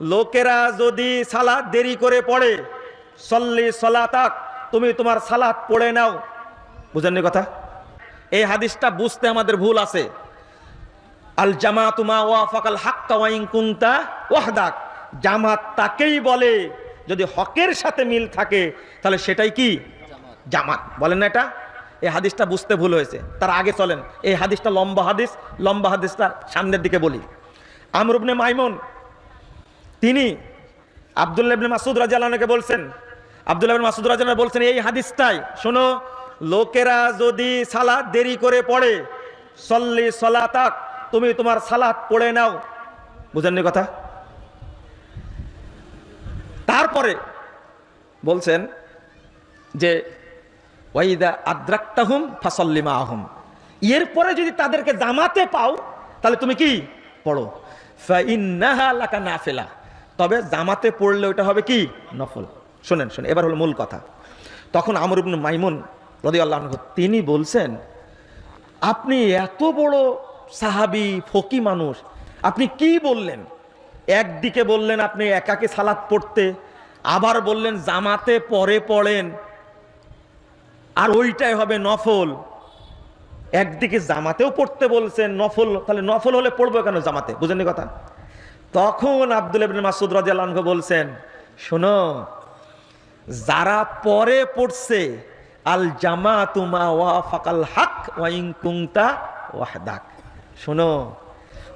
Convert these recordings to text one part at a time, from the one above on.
লোকেরা যদি সালাদ দেরি করে পড়ে, সল্লি সলাতাক, তুমি তোমার সালাদ পড়ে নাও। বুঝেননি কথা? এই হাদিসটা বুঝতে আমাদের ভুল আছে। আল জামা জামাতুমা ওয়াফাকাল হাক্কা ওয়াইন কুনতা ওয়াহদাক। জামাত তাকেই বলে, যদি হকের সাথে মিল থাকে, তাহলে সেটাই কি? জামাত। বলেন না এটা? এই হাদিসটা বুঝতে ভুল হয়েছে। তার আগে চলেন। এই হাদিসটা লম্বা হাদিস, লম্বা হাদিসটা সামনের দিকে বলি। আমরুবনে মাইমুন তিনি আবদুল্লাহ ইবনে মাসুদ রাজিয়াল্লাহকে বলছেন, আবদুল্লাহ মাসুদ রাজিয়াল্লাহ বলছেন, এই হাদিসটাই, শোনো, লোকেরা যদি সালাদ দেরি করে পড়ে, সল্লি সলাতাক, তুমি তোমার সালাদ পড়ে নাও। বুঝেননি কথা? তারপরে বলছেন যে, ওয়াইদা আদ্রাক্তাহুম ফাসল্লিমা আহম এরপরে যদি তাদেরকে জামাতে পাও, তাহলে তুমি কি পড়ো? ফাইন্নাহা লাকা নাফিলা। তবে জামাতে পড়লে ওটা হবে কি? নফল। শোনেন শোনেন, এবার হলো মূল কথা। তখন আমর ইবনে মাইমুন রাদিয়াল্লাহু আনহু, তিনি বলছেন, আপনি এত বড় সাহাবি, ফকি মানুষ, আপনি কি বললেন? একদিকে বললেন আপনি একাকে সালাত পড়তে, আবার বললেন জামাতে পরে পড়েন, আর ওইটাই হবে নফল। একদিকে জামাতেও পড়তে বলছেন, নফল, তাহলে নফল হলে পড়ব কেন জামাতে? বুঝেননি কথা? তখন আব্দুল ইবনে মাসুদ আনহু বলছেন, শোনো, যারা পরে পড়ছে, আল জামা তুমা ওয়া ফাকাল হক ওয়াইং কুংতা ওয়াহদাক। শোনো,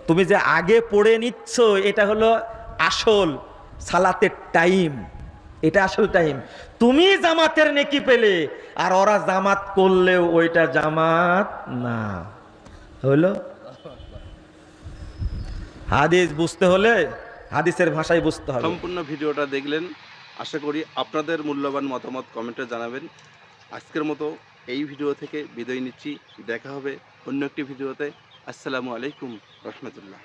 তুমি যে আগে পড়ে নিচ্ছ, এটা হলো আসল সালাতের টাইম। এটা আসল টাইম। তুমি জামাতের নেকি পেলে, আর ওরা জামাত করলেও ওইটা জামাত না। হলো হাদিস বুঝতে হলে হাদিসের ভাষায় বুঝতে হবে। সম্পূর্ণ ভিডিওটা দেখলেন। আশা করি আপনাদের মূল্যবান মতামত কমেন্টে জানাবেন। আজকের মতো এই ভিডিও থেকে বিদায় নিচ্ছি। দেখা হবে অন্য একটি ভিডিওতে। আসসালামু আলাইকুম রহমতুল্লাহ।